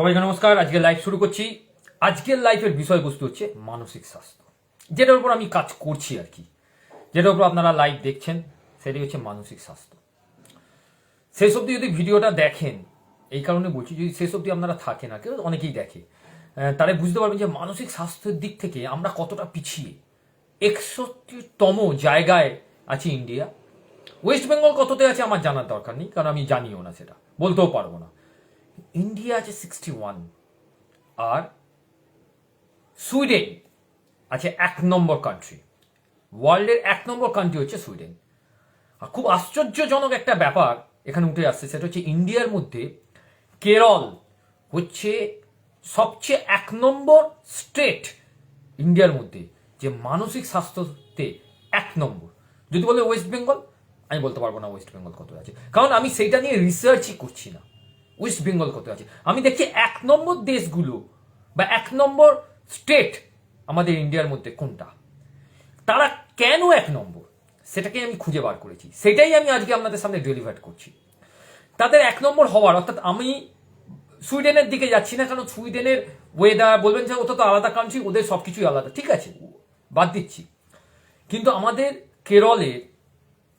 সবাইকে নমস্কার আজকে লাইভ শুরু করছি। আজকের লাইফের বিষয়বস্তু হচ্ছে মানসিক স্বাস্থ্য। যেটার উপর আমি কাজ করছি আর কি। যেটার উপর আপনারা লাইভ দেখছেন, সেটাই হচ্ছে মানসিক স্বাস্থ্য। শেষ অবধি যদি ভিডিওটা দেখেন, এই কারণে বলছি, যদি শেষ অবধি আপনারা থাকেন আর কেউ অনেকেই দেখে তারা বুঝতে পারবেন যে মানসিক স্বাস্থ্যের দিক থেকে আমরা কতটা পিছিয়ে। একষট্টিতম জায়গায় আছে ইন্ডিয়া। ওয়েস্ট বেঙ্গল কততে আছে আমার জানার দরকার নেই, কারণ আমি জানিও না সেটা, বলতেও পারব না। ইন্ডিয়া আছে সিক্সটি ওয়ান আর সুইডেন আছে এক নম্বর কান্ট্রি ওয়ার্ল্ডের এক নম্বর কান্ট্রি হচ্ছে সুইডেন। আর খুব আশ্চর্যজনক একটা ব্যাপার এখানে উঠে আসছে, সেটা হচ্ছে ইন্ডিয়ার মধ্যে কেরল হচ্ছে সবচেয়ে এক নম্বর স্টেট ইন্ডিয়ার মধ্যে, যে মানসিক স্বাস্থ্যতে এক নম্বর। যদি বলে ওয়েস্ট বেঙ্গল আমি বলতে পারব না ওয়েস্ট বেঙ্গল কত আছে। কারণ আমি সেইটা নিয়ে রিসার্চই করছি না। ওয়েস্ট বেঙ্গল কত আছে? আমি দেখছি এক নম্বর দেশগুলো বা এক নম্বর স্টেট আমাদের ইন্ডিয়ার মধ্যে কোনটা? তারা কেন এক নম্বর? সেটাকে আমি খুঁজে বার করেছি। সেটাই আমি আজকে আপনাদের সামনে ডেলিভার করছি। তাদের এক নম্বর হওয়ার, অর্থাৎ আমি সুইডেনের দিকে যাচ্ছি না, কারণ সুইডেনের ওয়েদার বলবেন যে ওটা তো আলাদা কান্ট্রি ওদের সব কিছুই আলাদা। ঠিক আছে, বাদ দিচ্ছি। কিন্তু আমাদের কেরলের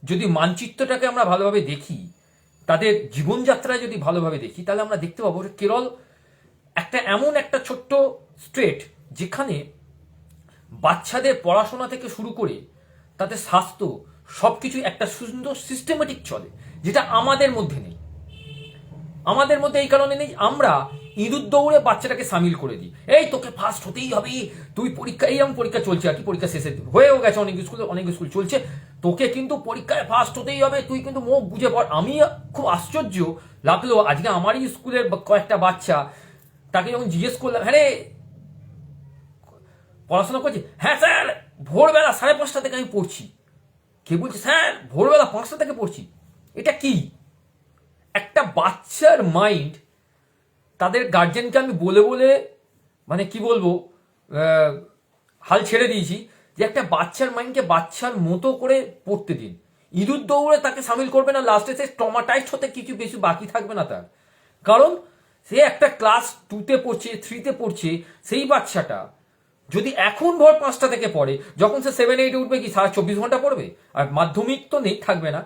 যদি মানচিত্রটাকে আমরা ভালোভাবে দেখি তাদের জীবনযাত্রা যদি ভালোভাবে দেখি, তাহলে আমরা দেখতে পাবো কেরল একটা এমন একটা ছোট্ট স্টেট যেখানে বাচ্চাদের পড়াশোনা থেকে শুরু করে তাদের স্বাস্থ্য সব সবকিছু একটা সুন্দর সিস্টেমেটিক চলে, যেটা আমাদের মধ্যে নেই। আমাদের মধ্যে এই কারণে নেই, আমরা ইঁদুর দৌড়ে বাচ্চাটাকে সামিল করে দিই। এই, তোকে ফার্স্ট হতেই হবে। তুই পরীক্ষা এইরকম পরীক্ষা চলছে আর কি, পরীক্ষা শেষের দিন। হয়েও গেছে, অনেক স্কুলে, অনেক স্কুল চলছে। তোকে কিন্তু পরীক্ষায় ফার্স্ট হতেই হবে। তুই কিন্তু মুখ বুঝে পড়। আমি খুব আশ্চর্য লাগল, আজকে আমারই স্কুলের কয়েকটা বাচ্চা তাকে যখন জিজ্ঞেস করলাম হ্যাঁ রে, পড়াশোনা করছি হ্যাঁ স্যার, ভোরবেলা সাড়ে পাঁচটা থেকে আমি পড়ছি। কে বলছে, স্যার, ভোরবেলা পাঁচটা থেকে পড়ছি। এটা কি? একটা বাচ্চার মাইন্ড তাদের গার্জেনকে আমি বলে বলে মানে কি বলব হাল ছেড়ে দিয়েছি যে একটা বাচ্চার মাইন্ডকে বাচ্চার মতো করে পড়তে দিন। ইঁদুর দৌড়ে তাকে সামিল করবে না লাস্টে সে টমাটাইজড হতে কিছু বেশি বাকি থাকবে না তার। কারণ সে একটা ক্লাস টুতে পড়ছে থ্রিতে পড়ছে, সেই বাচ্চাটা যদি এখন ভোর পাঁচটা থেকে পড়ে, যখন সে সেভেন এইটে উঠবে কি, সারা চব্বিশ ঘণ্টা পড়বে? আর মাধ্যমিক তো নেই, থাকবে না।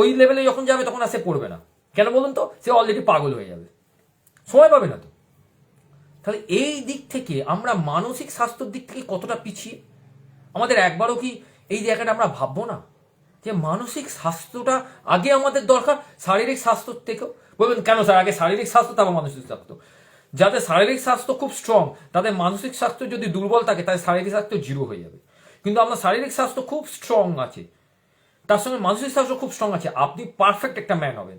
ওই লেভেলে যখন যাবে, তখন আর সে পড়বে না। কেন বলুন তো? সে অলরেডি পাগল হয়ে যাবে। সময় পাবে না তো। তাহলে এই দিক থেকে আমরা মানসিক স্বাস্থ্যের দিক থেকে কতটা পিছিয়ে? আমাদের একবারও কি এই জায়গাটা আমরা ভাববো না? যে মানসিক স্বাস্থ্যটা আগে আমাদের দরকার শারীরিক স্বাস্থ্যর থেকেও। বলবেন কেন স্যার? আগে শারীরিক স্বাস্থ্য, তারপর মানসিক স্বাস্থ্য। যাদের শারীরিক স্বাস্থ্য খুব স্ট্রং তাদের মানসিক স্বাস্থ্য যদি দুর্বল থাকে তাদের শারীরিক স্বাস্থ্য জিরো হয়ে যাবে। কিন্তু আপনার শারীরিক স্বাস্থ্য খুব স্ট্রং আছে। তার সঙ্গে মানসিক স্বাস্থ্য খুব স্ট্রং আছে। আপনি পারফেক্ট একটা ম্যান হবেন।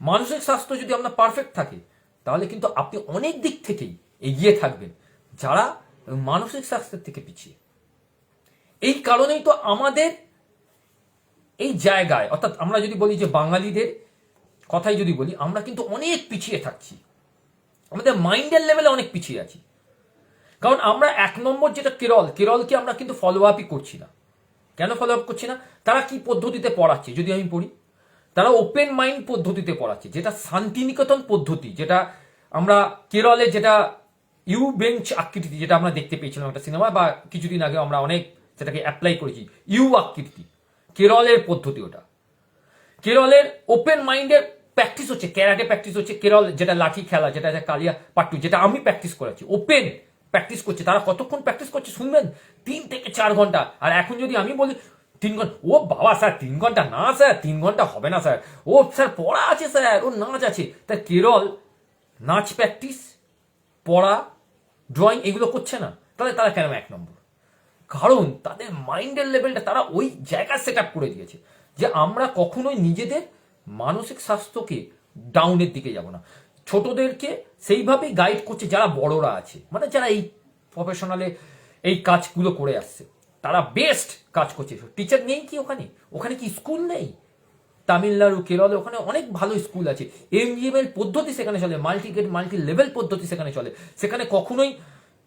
মানসিক স্বাস্থ্য যদি আপনার পারফেক্ট থাকে, তাহলে কিন্তু আপনি অনেক দিক থেকেই এগিয়ে থাকবেন, যারা মানসিক স্বাস্থ্যের থেকে পিছিয়ে। এই কারণেই তো আমাদের এই জায়গায়, অর্থাৎ আমরা যদি বলি যে বাঙালিদের কথাই যদি বলি, আমরা কিন্তু অনেক পিছিয়ে থাকছি। আমাদের মাইন্ডের লেভেলে অনেক পিছিয়ে আছি। কারণ আমরা এক নম্বর যেটা কেরল, কেরলকে আমরা কিন্তু ফলো আপই করছি না। কেন ফলো আপ করছি না? তারা কি পদ্ধতিতে পড়াচ্ছে? যদি আমি পড়ি। তারা ওপেন মাইন্ড পদ্ধতিতে পড়াচ্ছে। যেটা শান্তিনিকেতন পদ্ধতি, যেটা আমরা কেরলে যেটা ইউ বেঞ্চ আকৃতি, যেটা আমরা দেখতে পেয়েছিলাম একটা সিনেমা বা কিছুদিন আগে আমরা অনেক সেটাকে অ্যাপ্লাই করেছি ইউ আকৃতি। কেরলের পদ্ধতি ওটা। কেরলের ওপেন মাইন্ডের প্র্যাকটিস হচ্ছে ক্যারাটে প্র্যাকটিস হচ্ছে, কেরল যেটা লাঠি খেলা, যেটা কালিয়া পাট্টু যেটা আমি প্র্যাকটিস করাচ্ছি। ওপেন প্র্যাকটিস করছে। তারা কতক্ষণ প্র্যাকটিস করছে শুনবেন? তিন থেকে চার ঘণ্টা। আর এখন যদি আমি বলি তিন ঘণ্টা, ও বাবা স্যার, তিন ঘণ্টা না স্যার, তিন ঘণ্টা হবে না স্যার। ও স্যার, পড়া আছে স্যার, ও নাচ আছে। তা কেরল, নাচ প্র্যাকটিস পড়া ড্রয়িং এগুলো করছে না? তাহলে তারা কেন এক নম্বর? কারণ তাদের মাইন্ডের লেভেলটা তারা ওই জায়গা সেট আপ করে দিয়েছে যে আমরা কখনোই নিজেদের মানসিক স্বাস্থ্যকে ডাউনের দিকে যাব না। ছোটদেরকে সেইভাবেই গাইড করছে যারা বড়রা আছে মানে যারা এই প্রফেশনালে এই কাজগুলো করে আসছে। তারা বেস্ট কাজ করছে। টিচার নেই কি ওখানে? ওখানে কি স্কুল নেই? তামিলনাড়ু, কেরলে ওখানে অনেক ভালো স্কুল আছে। এমজিএমএল পদ্ধতি সেখানে চলে মাল্টি গেট মাল্টি লেভেল পদ্ধতি সেখানে চলে। সেখানে কখনোই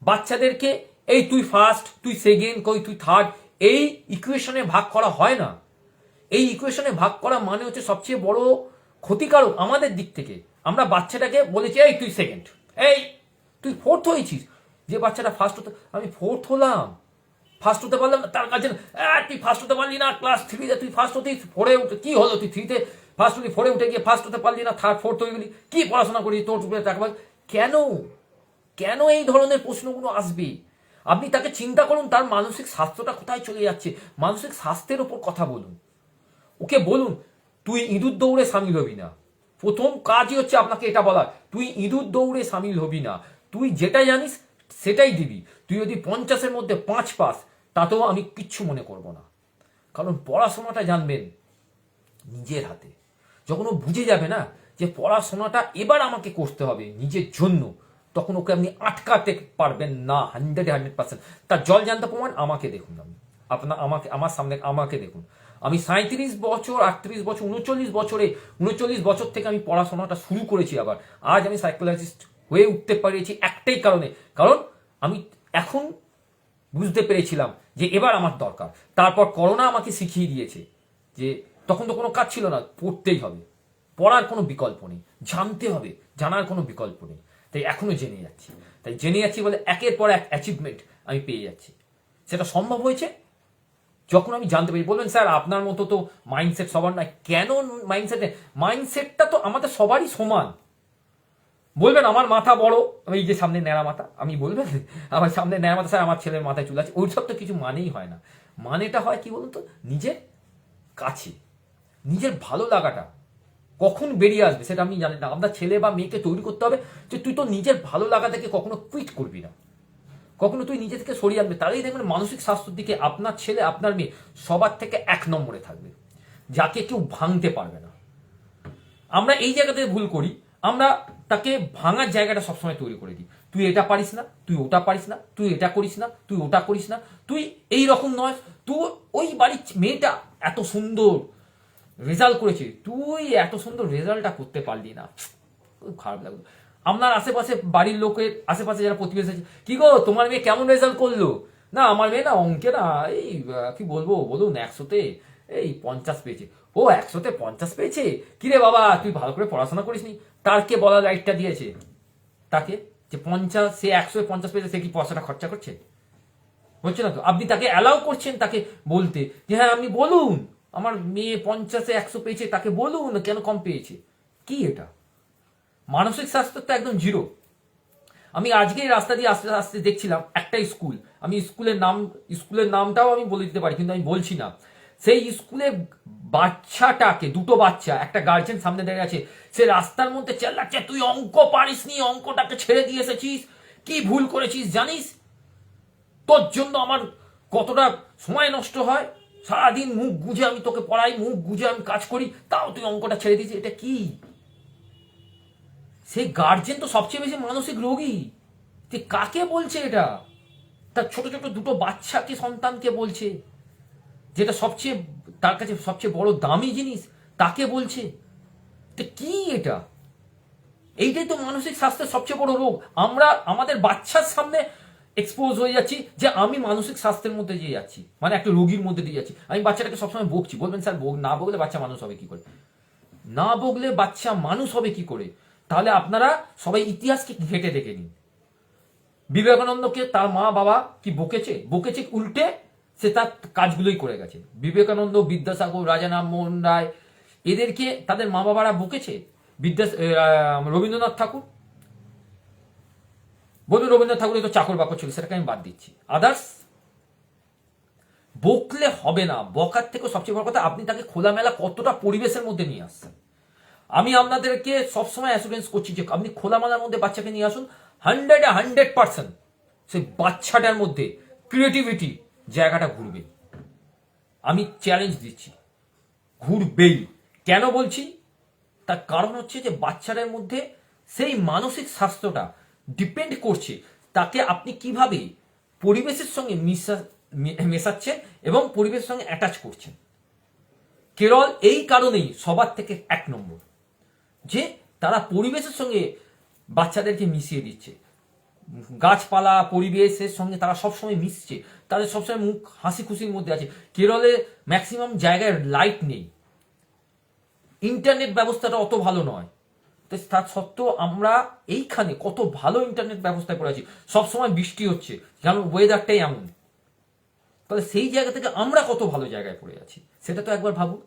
বাচ্চাদেরকে, এই তুই ফার্স্ট তুই সেকেন্ড কই তুই থার্ড এই ইকুয়েশনে ভাগ করা হয় না। এই ইকুয়েশনে ভাগ করা মানে হচ্ছে সবচেয়ে বড় ক্ষতিকারক আমাদের দিক থেকে। আমরা বাচ্চাটাকে বলেছি, এই তুই সেকেন্ড এই, তুই ফোর্থ হয়েছিস। যে বাচ্চাটা ফার্স্ট হতো, আমি ফোর্থ হলাম। ফার্স্ট হতে পারলাম তার কাছে "আহ, তুই ফার্স্ট হতে পারলি না ক্লাস থ্রিতে তুই ফার্স্ট হতেই ফোরে উঠে কি হলো তুই থ্রিতে ফার্স্ট হলি ফোরে উঠে গিয়ে ফার্স্ট হতে পারলি না থার্ড ফোর্থ হয়ে গেলি কী পড়াশোনা করি তোর উপরে টাকা কেন? কেন এই ধরনের প্রশ্নগুলো আসবে? আপনি তাকে চিন্তা করুন তার মানসিক স্বাস্থ্যটা কোথায় চলে যাচ্ছে? মানসিক স্বাস্থ্যের ওপর কথা বলুন। ওকে বলুন তুই ইঁদুর দৌড়ে সামিল হবি না। প্রথম কাজই হচ্ছে আপনাকে এটা বলা তুই ইঁদুর দৌড়ে সামিল হবি না। তুই যেটা জানিস সেটাই দিবি। তুই যদি পঞ্চাশের মধ্যে পাঁচ পাস, তাতেও আমি কিচ্ছু মনে করব না। কারণ পড়াশোনাটা জানবেন নিজের হাতে। যখন ও বুঝে যাবে না যে পড়াশোনাটা এবার আমাকে করতে হবে নিজের জন্য, তখন ওকে আপনি আটকাতে পারবেন না, হান্ড্রেড হান্ড্রেড পার্সেন্ট। তার জল জানতে প্রমাণ আমাকে দেখুন আপনি। আপনার আমাকে, আমার সামনে আমাকে দেখুন। আমি সাঁত্রিশ বছর, আটত্রিশ বছর, উনচল্লিশ বছরে, উনচল্লিশ বছর থেকে আমি পড়াশোনাটা শুরু করেছি আবার। আজ আমি সাইকোলজিস্ট হয়ে উঠতে পেরেছি একটাই কারণে। কারণ আমি এখন বুঝতে পেরেছিলাম যে এবার আমার দরকার। তারপর করোনা আমাকে শিখিয়ে দিয়েছে যে তখন তো কোনো কাজ ছিল না, পড়তেই হবে। পড়ার কোনো বিকল্প নেই, জানতে হবে, জানার কোনো বিকল্প নেই। তাই এখনও জেনে যাচ্ছি। তাই জেনে যাচ্ছি বলে একের পর এক অ্যাচিভমেন্ট আমি পেয়ে যাচ্ছি। সেটা সম্ভব হয়েছে? যখন আমি জানতে পারি বলবেন স্যার, আপনার মতো তো মাইন্ডসেট সবার নাই কেন মাইন্ডসেটে মাইন্ডসেটটা তো আমাদের সবারই সমান। বলবেন, আমার মাথা বড়। এই যে সামনে ন্যাড়া মাথা, আমি বলবেন, আমার সামনে ন্যাড়া মাথা স্যার আমার ছেলের মাথায় চুল আছে। ওইসব তো কিছু মানেই হয় না। মানেটা হয় কি বলুন তো? নিজের কাছে, নিজের ভালো লাগাটা। কখন বেরিয়ে আসবে সেটা আমি জানি না। আপনার ছেলে বা মেয়েকে তৈরি করতে হবে যে তুই তো নিজের ভালো লাগা থেকে কখনো কুইট করবি না। কখনো তুই নিজে থেকে সরিয়ে আনবে তাহলেই দেখবেন মানসিক স্বাস্থ্যের দিকে আপনার ছেলে, আপনার মেয়ে সবার থেকে এক নম্বরে থাকবে, যাকে কেউ ভাঙতে পারবে না। আমরা এই জায়গাতে ভুল করি। আমরা তাকে ভাঙার জায়গাটা সবসময় তৈরি করে দিই। তুই এটা পারিস না, তুই ওটা পারিস না, তুই এটা করিস না, তুই ওটা করিস না, তুই এই রকম নয়। তুই ওই বাড়ির মেয়েটা এত সুন্দর রেজাল্ট করেছে, তুই এত সুন্দর রেজাল্টটা করতে পারলি না। খুব খারাপ লাগল। আপনার আশেপাশে বাড়ির লোকের আশেপাশে যারা প্রতিবেশী আছে, কি গো, তোমার মেয়ে কেমন রেজাল্ট করল? না, আমার মেয়ে না অঙ্কে না এই কি বলব, বলুন একশোতে এই পঞ্চাশ পেয়েছে। ও, একশোতে পঞ্চাশ পেয়েছে? কিরে বাবা, তুই ভালো করে পড়াশোনা করিসনি? তার কে বলা রাইটটা দিয়েছে? তাকে? যে পঞ্চাশ, সে একশো পঞ্চাশ পেয়েছে, সে কি পয়সাটা খরচা করছে? হচ্ছে না তো? আপনি তাকে অ্যালাউ করছেন তাকে বলতে, যে হ্যাঁ আপনি বলুন, আমার মেয়ে পঞ্চাশে একশো পেয়েছে, তাকে বলুন, কেন কম পেয়েছে? কি এটা? মানসিক স্বাস্থ্য তো একদম জিরো আমি আজকে রাস্তা দিয়ে আস্তে আস্তে দেখছিলাম একটা স্কুল। আমি স্কুলের নাম, স্কুলের নামটাও আমি বলে দিতে পারি, কিন্তু আমি বলছি না। সেই স্কুলে বাচ্চাটাকে, দুটো বাচ্চা, একটা গার্জেন সামনে দাঁড়িয়ে আছে, সে রাস্তার মধ্যে চেল্লাচ্ছে, তুই অঙ্ক পারিসনি অঙ্কটাকে ছেড়ে দিয়ে এসেছিস? কি ভুল করেছিস জানিস? তোর জন্য আমার কতটা সময় নষ্ট হয়? সারাদিন মুখ গুজে আমি তোকে পড়াই, মুখ গুজে আমি কাজ করি, তাও তুই অঙ্কটা ছেড়ে দিয়েছিস, এটা কি? সেই গার্জেন তো সবচেয়ে বেশি মানসিক রোগী। যে কাকে বলছে এটা? তার ছোট ছোট দুটো বাচ্চাকে, সন্তানকে বলছে। যেটা সবচেয়ে, তার কাছে সবচেয়ে বড় দামি জিনিস, তাকে বলছে, তো কি এটা? এইটাই তো মানসিক স্বাস্থ্যের সবচেয়ে বড় রোগ। আমরা, আমাদের বাচ্চার সামনে এক্সপোজ হয়ে যাচ্ছি যে আমি মানসিক স্বাস্থ্যের মধ্যে দিয়ে যাচ্ছি। মানে একটা রোগীর মধ্যে দিয়ে যাচ্ছি। আমি বাচ্চাটাকে সবসময় বকছি। বলবেন, স্যার না বকলে বাচ্চা মানুষ হবে কি করে? না বকলে বাচ্চা মানুষ হবে কি করে? তাহলে আপনারা সবাই ইতিহাসকে ঘেটে দেখে নিন। বিবেকানন্দকে তার মা বাবা কি বকেছে? বকেছে উল্টে সে তার কাজগুলোই করে গেছে। বিবেকানন্দ, বিদ্যাসাগর, রাজা রামমোহন রায়, এদেরকে তাদের মা বাবারা বকেছে বিদ্যা রবীন্দ্রনাথ ঠাকুর। বলুন, রবীন্দ্রনাথ ঠাকুরের তো চাকর বাকর ছিল, সেটাকে আমি বাদ দিচ্ছি। আদার্স, বকলে হবে না। বকার থেকে সবচেয়ে বড় কথা, আপনি তাকে খোলামেলা কতটা পরিবেশের মধ্যে নিয়ে আসছেন? আমি আপনাদেরকে সবসময় অ্যাসুরেন্স করছি যে আপনি খোলামেলার মধ্যে বাচ্চাকে নিয়ে আসুন। হান্ড্রেড হান্ড্রেড পার্সেন্ট সেই বাচ্চাটার মধ্যে ক্রিয়েটিভিটি জায়গাটা ঘুরবে। আমি চ্যালেঞ্জ দিচ্ছি। ঘুরবেই। কেন বলছি? তার কারণ হচ্ছে যে বাচ্চাদের মধ্যে সেই মানসিক স্বাস্থ্যটা ডিপেন্ড করছে। তাকে আপনি কীভাবে পরিবেশের সঙ্গে মিশা মেশাচ্ছেন এবং পরিবেশের সঙ্গে অ্যাটাচ করছেন। কেরল এই কারণেই সবার থেকে এক নম্বর, যে তারা পরিবেশের সঙ্গে বাচ্চাদেরকে মিশিয়ে দিচ্ছে। গাছপালা, পরিবেশের সঙ্গে তারা সবসময় মিশছে। তাদের সবসময় মুখ হাসি খুশির মধ্যে আছে। কেরলে ম্যাক্সিমাম জায়গায় লাইট নেই। ইন্টারনেট ব্যবস্থাটা অত ভালো নয়। তো তার সত্ত্বেও আমরা এইখানে কত ভালো ইন্টারনেট ব্যবস্থায় পড়ে আছি। সবসময় বৃষ্টি হচ্ছে। যেমন ওয়েদারটাই এমন। তাহলে সেই জায়গা থেকে আমরা কত ভালো জায়গায় পড়ে আছি? সেটা তো একবার ভাবুন।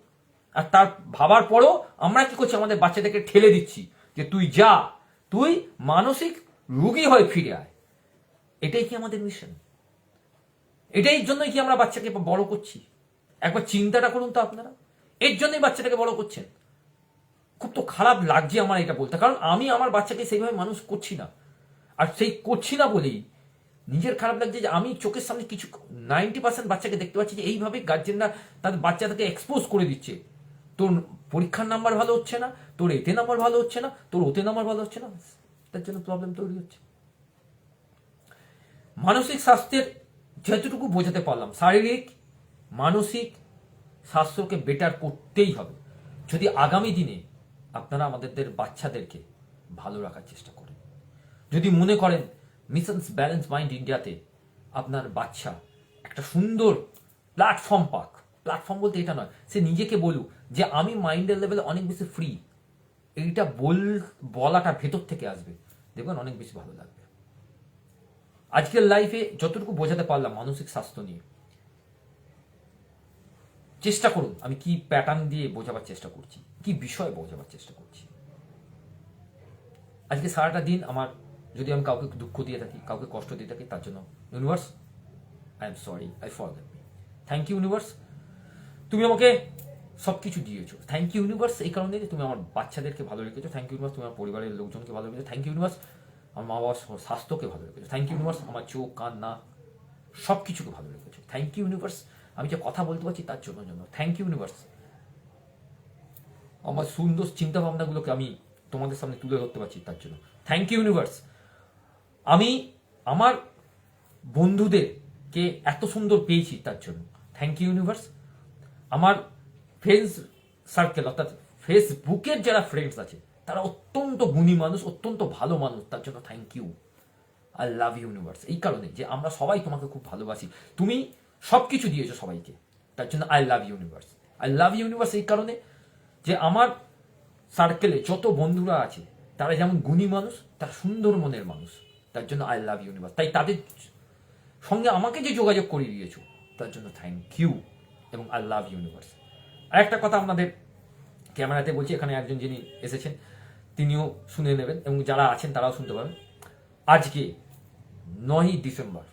আর তার ভাবার পরও আমরা কি করছি? আমাদের বাচ্চাদেরকে ঠেলে দিচ্ছি যে, তুই যা। তুই মানসিক রোগী হয়ে ফিরে আয়। এটাই কি আমাদের মিশন এটাই জন্যই কি আমরা বাচ্চাকে বড় করছি? একবার চিন্তাটা করুন তো আপনারা। এর জন্যই বাচ্চাটাকে বড় করছেন। খুব তো খারাপ লাগছে আমার এটা বলতে, কারণ আমি আমার বাচ্চাকে সেইভাবে মানুষ করছি না। আর সেই করছি না বলেই নিজের খারাপ লাগছে যে আমি চোখের সামনে কিছু নাইনটি পার্সেন্ট বাচ্চাকে দেখতে পাচ্ছি যে এইভাবে গার্জেনরা তাদের বাচ্চাদেরকে এক্সপোজ করে দিচ্ছে। তোর পরীক্ষার নাম্বার ভালো হচ্ছে না, তোর এতে নাম্বার ভালো হচ্ছে না, তোর ওতে নাম্বার ভালো হচ্ছে না তার জন্য প্রবলেম তৈরি হচ্ছে। মানসিক স্বাস্থ্যের যতটুকু বোঝাতে পারলাম, শারীরিক, মানসিক স্বাস্থ্যকে বেটার করতেই হবে। যদি আগামী দিনে আপনারা আমাদের বাচ্চাদেরকে ভালো রাখার চেষ্টা করেন, যদি মনে করেন মিশনস ব্যালেন্স মাইন্ড ইন্ডিয়াতে আপনার বাচ্চা একটা সুন্দর প্ল্যাটফর্ম পাক প্ল্যাটফর্ম বলতে এটা নয়, সে নিজেকে বলুক যে আমি মাইন্ডের লেভেলে অনেক বেশি ফ্রি এইটা বল, বলাটা ভেতর থেকে আসবে। দেখবেন অনেক বেশি ভালো লাগবে। আজকের লাইফে যতটুকু বোঝাতে পারলাম মানসিক স্বাস্থ্য নিয়ে, চেষ্টা করুন। আমি কি প্যাটার্ন দিয়ে বোঝাবার চেষ্টা করছি? কি বিষয় বোঝাবার চেষ্টা করছি? আজকে সারাটা দিন আমার, যদি আমি কাউকে দুঃখ দিয়ে থাকি, কাউকে কষ্ট দিয়ে থাকি, তার জন্য universe I am sorry I for thank you universe তুমি আমাকে সব কিছু দিয়েছ। থ্যাংক ইউ ইউনিভার্স এই কারণে যে তুমি আমার বাচ্চাদেরকে ভালো রেখেছো। থ্যাংক ইউ ইউনিভার্স তুমি আমার পরিবারের লোকজনকে ভালো রেখেছো। থ্যাংক ইউ ইউনিভার্স আমার মা বাবার স্বাস্থ্যকে ভালো রেখেছো। থ্যাংক ইউ ইউনিভার্স আমার চোখ, কান, নাক সব কিছুকে ভালো রেখেছো। থ্যাংক ইউ ইউনিভার্স আমি যে কথা বলতে পারছি তার জন্য জন্য থ্যাংক ইউ ইউনিভার্স আমার সুন্দর চিন্তা ভাবনাগুলোকে আমি তোমাদের সামনে তুলে ধরতে পারছি তার জন্য। থ্যাংক ইউ ইউনিভার্স আমি আমার বন্ধুদেরকে এত সুন্দর পেয়েছি তার জন্য। থ্যাংক ইউ ইউনিভার্স আমার ফ্রেন্ডস সার্কেল অর্থাৎ ফেসবুকের যারা ফ্রেন্ডস আছে, তারা অত্যন্ত গুণী মানুষ, অত্যন্ত ভালো মানুষ, তার জন্য thank you I love universe এই কারণে যে আমরা সবাই তোমাকে খুব ভালোবাসি। তুমি সব কিছু দিয়েছ সবাইকে। তার জন্য I love universe I love universe এই কারণে যে আমার সার্কেলে যত বন্ধুরা আছে, তারা যেমন গুণী মানুষ, তারা সুন্দর মনের মানুষ। তার জন্য আই লাভ ইউনিভার্স তাই তাদের সঙ্গে আমাকে যে যোগাযোগ করিয়ে দিয়েছ, তার জন্য থ্যাংক ইউ এবং আই লাভ ইউনিভার্স আর একটা কথা আপনাদের ক্যামেরাতে বলছি, এখানে একজন যিনি এসেছেন, তিনিও শুনে নেবেন এবং যারা আছেন তারাও শুনতে পাবেন। আজকে নয়ই ডিসেম্বর,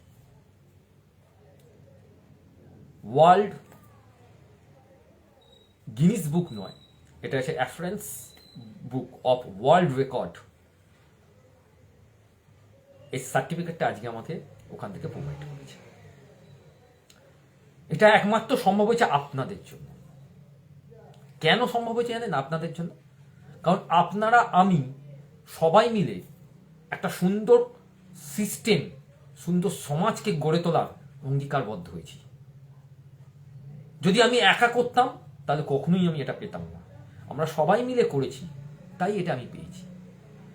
ওয়ার্ল্ড গিনিস বুক নয়, এটা হচ্ছে অ্যাফারেন্স বুক অফ ওয়ার্ল্ড রেকর্ড। এই সার্টিফিকেটটা আজকে আমাকে ওখান থেকে প্রোভাইড করেছে। এটা একমাত্র সম্ভব হয়েছে আপনাদের জন্য। কেন সম্ভব হয়েছে জানেন আপনাদের জন্য? কারণ আপনারা, আমি, সবাই মিলে একটা সুন্দর সিস্টেম সুন্দর সমাজকে গড়ে তোলার অঙ্গীকারবদ্ধ হয়েছি। যদি আমি একা করতাম, তাহলে কখনোই আমি এটা পেতাম না। আমরা সবাই মিলে করেছি, তাই এটা আমি পেয়েছি।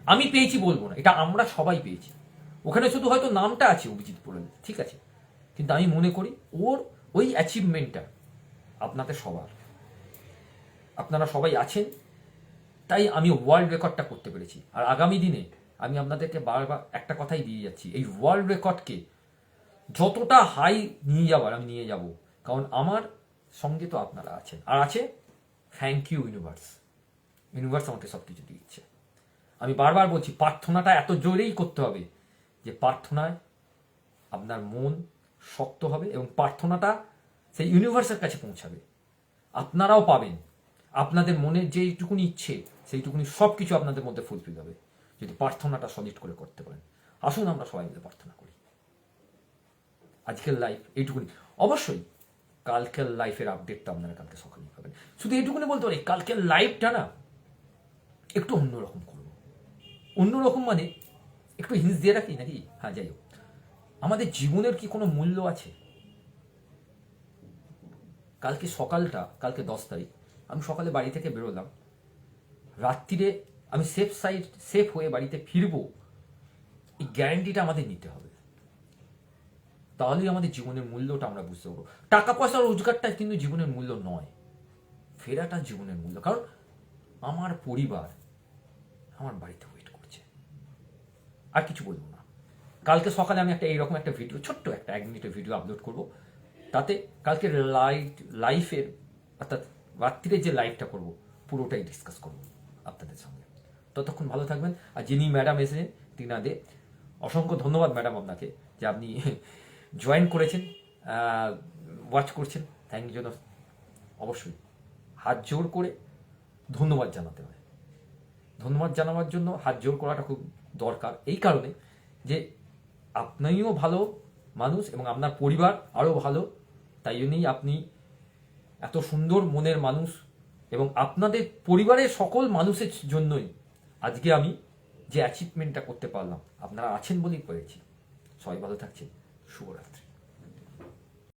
আমি পেয়েছি বলব না, এটা আমরা সবাই পেয়েছি। ওখানে শুধু হয়তো নামটা আছে অভিজিৎ পোড়েল ঠিক আছে? কিন্তু আমি মনে করি ওর ওই অ্যাচিভমেন্টটা আপনাদের সবার। আপনারা সবাই আছেন, তাই আমি ওয়ার্ল্ড রেকর্ডটা করতে পেরেছি। আর আগামী দিনে আমি আপনাদেরকে বারবার একটা কথাই দিয়ে যাচ্ছি, এই ওয়ার্ল্ড রেকর্ডকে যতটা হাই নিয়ে যাবার আমি নিয়ে যাব, কারণ আমার সঙ্গে তো আপনারা আছেন। আর আছে থ্যাংক ইউ ইউনিভার্স ইউনিভার্স আমাকে সব কিছু দিচ্ছে আমি বারবার বলছি, প্রার্থনাটা এত জোরেই করতে হবে যে প্রার্থনায় আপনার মন শক্ত হবে এবং প্রার্থনাটা সেই ইউনিভার্সের কাছে পৌঁছাবে। আপনারাও পাবেন। আপনাদের মনের যেইটুকুনি ইচ্ছে, সেইটুকুনি সব কিছু আপনাদের মধ্যে ফুলফিল হবে। যদি প্রার্থনাটা সলিড করে করতে পারেন। আসুন আমরা সবাই মিলে প্রার্থনা করি। আজকের লাইফ এইটুকুনি। অবশ্যই কালকের লাইফের আপডেটটা আপনারা কালকে সকালেই পাবেন। শুধু এইটুকুনি বলতে পারি, কালকের লাইফটা না একটু অন্যরকম করব। অন্যরকম মানে একটু হিন্স দিয়ে রাখি নাকি? হ্যাঁ যাই হোক। আমাদের জীবনের কি কোনো মূল্য আছে? কালকে সকালটা, কালকে দশ তারিখ আমি সকালে বাড়ি থেকে বেরোলাম। রাত্রিরে আমি সেফ সাইড সেফ হয়ে বাড়িতে ফিরবো, এই গ্যারান্টিটা আমাদের নিতে হবে। তাহলেই আমাদের জীবনের মূল্যটা আমরা বুঝতে পারব। টাকা পয়সা রোজগারটা কিন্তু জীবনের মূল্য নয়। ফেরাটা জীবনের মূল্য। কারণ আমার পরিবার আমার বাড়িতে ওয়েট করছে। আর কিছু বলব না। কালকে সকালে আমি একটা এইরকম একটা ভিডিও ছোট্ট একটা এক মিনিটের ভিডিও আপলোড করব। তাতে কালকে লাইট লাইফের অর্থাৎ রাত্রিরে যে লাইভটা করব, পুরোটাই ডিসকাস করব আপনাদের সঙ্গে। ততক্ষণ ভালো থাকবেন। আর যিনি ম্যাডাম এসেছেন তিনাদের অসংখ্য ধন্যবাদ ম্যাডাম আপনাকে, যে আপনি জয়েন করেছেন ওয়াচ করছেন। থ্যাংক ইউ জন্য অবশ্যই হাত জোর করে ধন্যবাদ জানাতে হয় ধন্যবাদ জানাবার জন্য হাত জোর করাটা খুব দরকার। এই কারণে যে আপনিও ভালো মানুষ এবং আপনার পরিবার আরও ভালো, তাই জন্যই আপনি এত সুন্দর মনের মানুষ এবং আপনাদের পরিবারের সকল মানুষের জন্যই আজকে আমি যে অ্যাচিভমেন্টটা করতে পারলাম। আপনারা আছেন বলেই করেছি। সবাই ভালো থাকছেন। শুভরাত্রি।